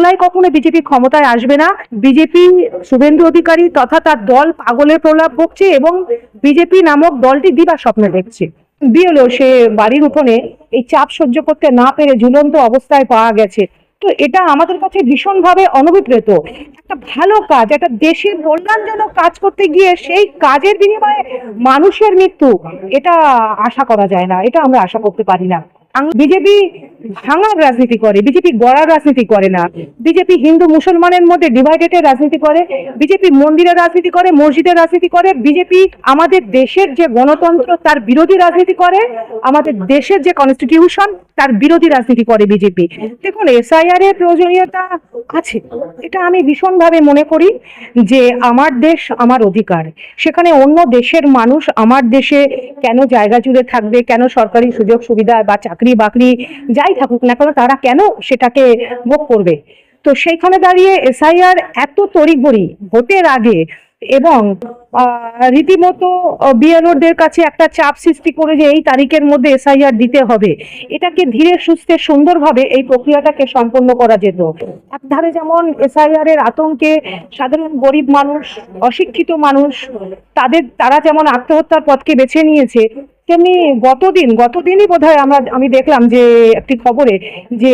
বাংলায় কখনো বিজেপি ক্ষমতায় আসবে না। বিজেপি শুভেন্দু অধিকারী তথা তার দল পাগলের প্রলাপ বকছে এবং বিজেপি নামক দলটি দিবা স্বপ্নে দেখছে। বিএলও সে বাড়ির উঠোনে এই চাপ সহ্য করতে না পেরে ঝুলন্ত অবস্থায় পাওয়া গেছে। তো এটা আমাদের কাছে ভীষণভাবে অনভিপ্রেত একটা ভালো কাজ, একটা দেশের কল্যাণজনক কাজ করতে গিয়ে সেই কাজের বিনিময়ে মানুষের মৃত্যু, এটা আশা করা যায় না। এটা আমরা আশা করতে পারি না। বিজেপি ভাঙার রাজনীতি করে, বিজেপি গড়ার রাজনীতি করে না। বিজেপি হিন্দু মুসলমানের মধ্যে ডিভাইডেডের রাজনীতি করে, বিজেপি মন্দিরের রাজনীতি করে, মসজিদের রাজনীতি করে, বিজেপি আমাদের দেশের যে গণতন্ত্র, তার বিরোধী রাজনীতি করে, আমাদের দেশের যে কনস্টিটিউশন তার বিরোধী রাজনীতি করে বিজেপি। দেখুন এসআইআর এর প্রয়োজনীয়তা আছে। এটা আমি ভীষণভাবে মনে করি যে আমার দেশ আমার অধিকার। সেখানে অন্য দেশের মানুষ আমার দেশে কেন জায়গা জুড়ে থাকবে, কেন সরকারি সুযোগ সুবিধা বা বাকরি যাই থাকুক না কেন, তারা কেন সেটাকে ভোগ করবে? তো সেইখানে দাঁড়িয়ে এসআইআর এত তড়িঘড়ি ভোটের আগে এবং রীতিমতো বিএলওদের কাছে একটা চাপ সৃষ্টি করে যে এই তারিখের মধ্যে এসআইআর দিতে হবে, এটাকে ধীরে সুস্থে সুন্দরভাবে এই প্রক্রিয়াটাকে সম্পন্ন করা যেত। একধারে যেমন এসআইআর এর আতঙ্কে সাধারণ গরিব মানুষ, অশিক্ষিত মানুষ, তাদের, তারা যেমন আত্মহত্যার পথকে বেছে নিয়েছে তেমনি গতদিন, গতদিনই বোধহয় আমরা, আমি দেখলাম যে একটি খবরে যে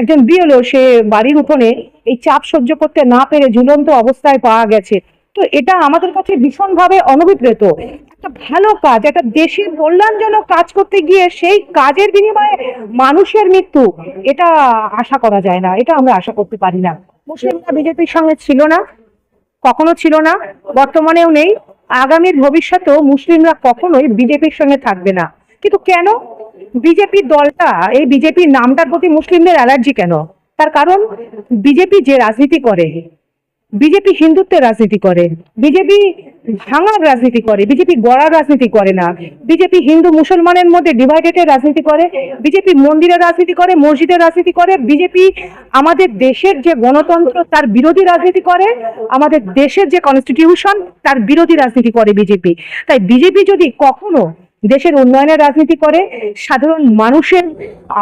একজন বিএলও, সে বাড়ির উঠোনে এই চাপ সহ্য করতে না পেরে ঝুলন্ত অবস্থায় পাওয়া গেছে। তো এটা আমাদের কাছে ভীষণভাবে অনভিপ্রেত একটা ভালো কাজ, একটা দেশের কল্যাণজনক কাজ করতে গিয়ে সেই কাজের বিনিময়ে মানুষের মৃত্যু, এটা আশা করা যায় না, এটা আমরা আশা করতে পারি না। মুসলিমরা বিজেপির সঙ্গে ছিল না। কখনো ছিল না, বর্তমানেও নেই। আগামীর ভবিষ্যতেও মুসলিমরা কখনোই বিজেপির সঙ্গে থাকবে না। কিন্তু কেন? বিজেপি দলটা, এই বিজেপির নামটার প্রতি মুসলিমদের অ্যালার্জি কেন? তার কারণ, বিজেপি যে রাজনীতি করে, বিজেপি হিন্দুত্বের রাজনীতি করে, বিজেপি ভাঙার রাজনীতি করে, বিজেপি গড়ার রাজনীতি করে না। বিজেপি হিন্দু মুসলমানের মধ্যে ডিভাইডেডের রাজনীতি করে, বিজেপি মন্দিরের রাজনীতি করে, মসজিদের রাজনীতি করে, বিজেপি আমাদের দেশের যে গণতন্ত্র, তার বিরোধী রাজনীতি করে, আমাদের দেশের যে কনস্টিটিউশন তার বিরোধী রাজনীতি করে বিজেপি। তাই বিজেপি যদি কখনো দেশের উন্নয়নের রাজনীতি করে, সাধারণ মানুষের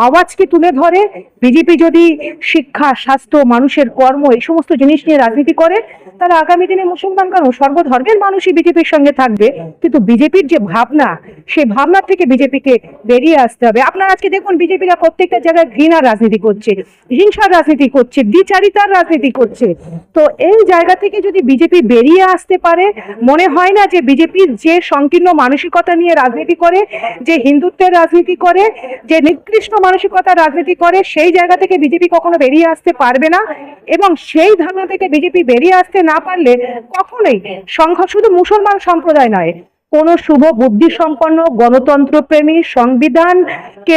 আওয়াজকে তুলে ধরে, বিজেপি যদি শিক্ষা, স্বাস্থ্য, মানুষের কর্ম এই সমস্ত জিনিস নিয়ে রাজনীতি করে, তাহলে আগামী দিনে মুসলমান কেন? সর্বধর্মের মানুষই বিজেপির সঙ্গে থাকবে। কিন্তু বিজেপির যে ভাবনা, সেই ভাবনা থেকে বিজেপিকে বেরিয়ে আসতে হবে। আপনারা আজকে দেখুন বিজেপিরা প্রত্যেকটা জায়গায় ঘৃণার রাজনীতি করছে, হিংসার রাজনীতি করছে দ্বিচারিতার রাজনীতি করছে। তো এই জায়গা থেকে যদি বিজেপি বেরিয়ে আসতে পারে, মনে হয় না যে বিজেপির যে সংকীর্ণ মানসিকতা নিয়ে রাজনীতি করে, যে হিন্দুত্বের রাজনীতি করে, যে নিকৃষ্ট মানসিকতার রাজনীতি করে, সেই জায়গা থেকে বিজেপি কখনো বেরিয়ে আসতে পারবে না। এবং সেই ধারণা থেকে বিজেপি বেরিয়ে আসতে না পারলে কখনোই সংখ্যা শুধু মুসলমান সম্প্রদায় নয় কোন শুভ বুদ্ধি সম্পন্ন গণতন্ত্র প্রেমী সংবিধানকে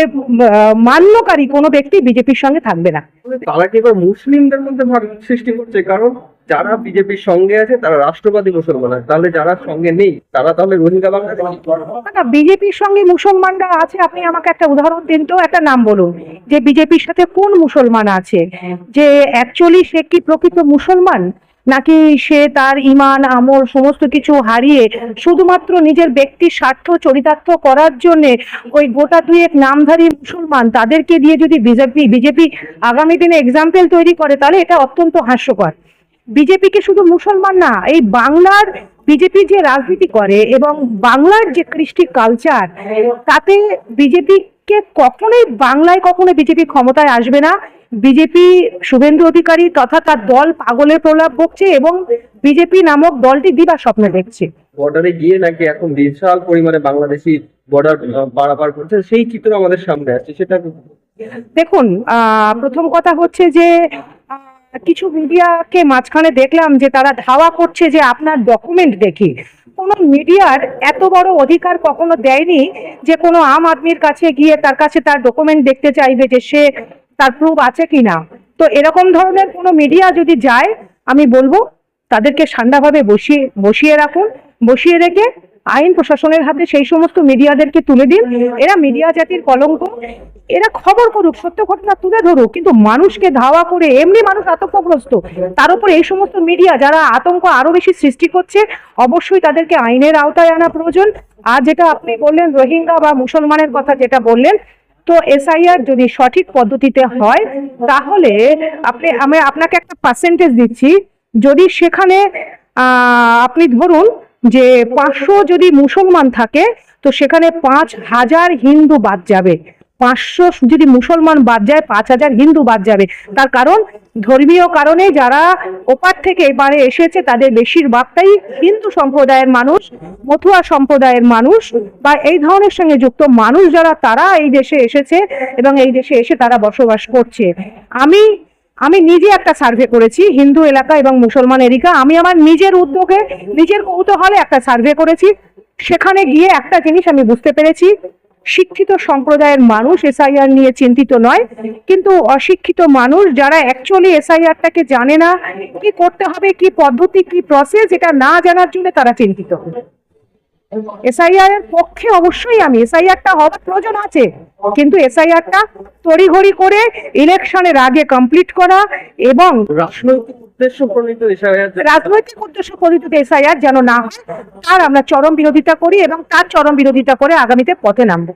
মান্যকারী কোনো ব্যক্তি বিজেপির সঙ্গে থাকবে না। তারা কি এবার মুসলিমদের মধ্যে ভাগ সৃষ্টি করছে? কারণ যারা বিজেপির সঙ্গে আছে তারা রাষ্ট্রবাদী মুসলমান তাহলে যারা সঙ্গে নেই তারা তাহলে রোহিঙ্গা বাংলাদেশি? না বিজেপির সঙ্গে মুসলমানরা আছে আপনি আমাকে একটা উদাহরণ দিন তো একটা নাম বলুন। যে বিজেপির সাথে কোন মুসলমান আছে? যে অ্যাকচুয়ালি সে কি প্রকৃত মুসলমান? নাকি সে তার ইমান আমল সমস্ত কিছু হারিয়ে শুধুমাত্র নিজের ব্যক্তির স্বার্থ চরিতার্থ করার জন্যে ওই গোটা দুয়েক নামধারী মুসলমান তাদেরকে দিয়ে যদি বিজেপি বিজেপি আগামী দিনে এক্সাম্পল তৈরি করে, তাহলে এটা অত্যন্ত হাস্যকর। বিজেপিকে শুধু মুসলমান না, এই বাংলার বিজেপি যে রাজনীতি করে এবং বাংলার যে কৃষ্টি কালচার তাতে বিজেপিকে কখনোই বাংলায় কখনো বিজেপি ক্ষমতায় আসবে না। বিজেপি শুভেন্দু অধিকারী তথা তার দল পাগলের প্রলাপ বকছে এবং বিজেপি নামক দলটি দিবা স্বপ্নে দেখছে। বর্ডারে গিয়ে নাকি এখন বিশাল পরিমাণে বাংলাদেশি বর্ডার পারাপার করছে। সেই চিত্র আমাদের সামনে আছে সেটা দেখুন আহ, প্রথম কথা হচ্ছে যে কিছু মিডিয়াকে মাঝখানে দেখলাম যে তারা ধাওয়া করছে যে আপনার ডকুমেন্ট দেখি। কোনো মিডিয়ার এত বড় অধিকার কখনো দেয়নি যে কোনো আম আদমির কাছে গিয়ে তার কাছে তার ডকুমেন্ট দেখতে চাইবে যে সে তার প্রুফ আছে কি না তো এরকম ধরনের কোনো মিডিয়া যদি যায়, আমি বলব, তাদেরকে ঠান্ডাভাবে বসিয়ে বসিয়ে রাখুন। বসিয়ে রেখে আইন প্রশাসনের হাতে সেই সমস্ত মিডিয়াদেরকে তুলে দিন। এরা মিডিয়া জাতির কলঙ্ক। এরা খবর করুক, সত্য ঘটনা তুলে ধরুক, কিন্তু মানুষকে ধাওয়া করে এমনি মানুষ আতঙ্কগ্রস্ত। তার উপর এই সমস্ত মিডিয়া যারা আতঙ্ক আরও বেশি সৃষ্টি করছে, অবশ্যই তাদেরকে আইনের আওতায় আনা প্রয়োজন। আর যেটা আপনি বললেন, রোহিঙ্গা বা মুসলমানের কথা যেটা বললেন, তো এসআইআর যদি সঠিক পদ্ধতিতে হয়, তাহলে আপনি, আমি আপনাকে একটা পার্সেন্টেজ দিচ্ছি। যদি সেখানে আপনি ধরুন যে পাঁচশো যদি মুসলমান থাকে, তো সেখানে পাঁচ হাজার হিন্দু বাদ যাবে। পাঁচশো যদি মুসলমান বাদ যায়, পাঁচ হাজার হিন্দু বাদ যাবে। তার কারণ, ধর্মীয় কারণে যারা ওপার থেকে এবারে এসেছে, তাদের বেশিরভাগটাই হিন্দু সম্প্রদায়ের মানুষ, মথুয়া সম্প্রদায়ের মানুষ, বা এই ধরনের সঙ্গে যুক্ত মানুষ যারা, তারা এই দেশে এসেছে এবং এই দেশে এসে তারা বসবাস করছে। আমি আমি নিজে একটা সার্ভে করেছি, হিন্দু এলাকা এবং মুসলমান এরিকা। আমি আমার নিজের উদ্যোগে, নিজের কৌতূহলে একটা সার্ভে করেছি। সেখানে গিয়ে একটা জিনিস আমি বুঝতে পেরেছি, শিক্ষিত সম্প্রদায়ের মানুষ এসআইআর নিয়ে চিন্তিত নয়, কিন্তু অশিক্ষিত মানুষ যারা অ্যাকচুয়ালি এসআইআরটাকে জানে না, কি করতে হবে, কি পদ্ধতি, কি প্রসেস এটা না জানার জন্য তারা চিন্তিত। এসআইআর এর পক্ষে অবশ্যই আমি এসআইআরটা হওয়ার প্রয়োজন আছে। কিন্তু এসআইআরটা তড়িঘড়ি করে ইলেকশনের আগে কমপ্লিট করা এবং রাজনৈতিক উদ্দেশ্য প্রণীত এসআইআর রাজনৈতিক উদ্দেশ্য পরিচিত এসআইআর যেন না হয় তার আমরা চরম বিরোধিতা করি এবং তার চরম বিরোধিতা করে আগামীতে পথে নামবো।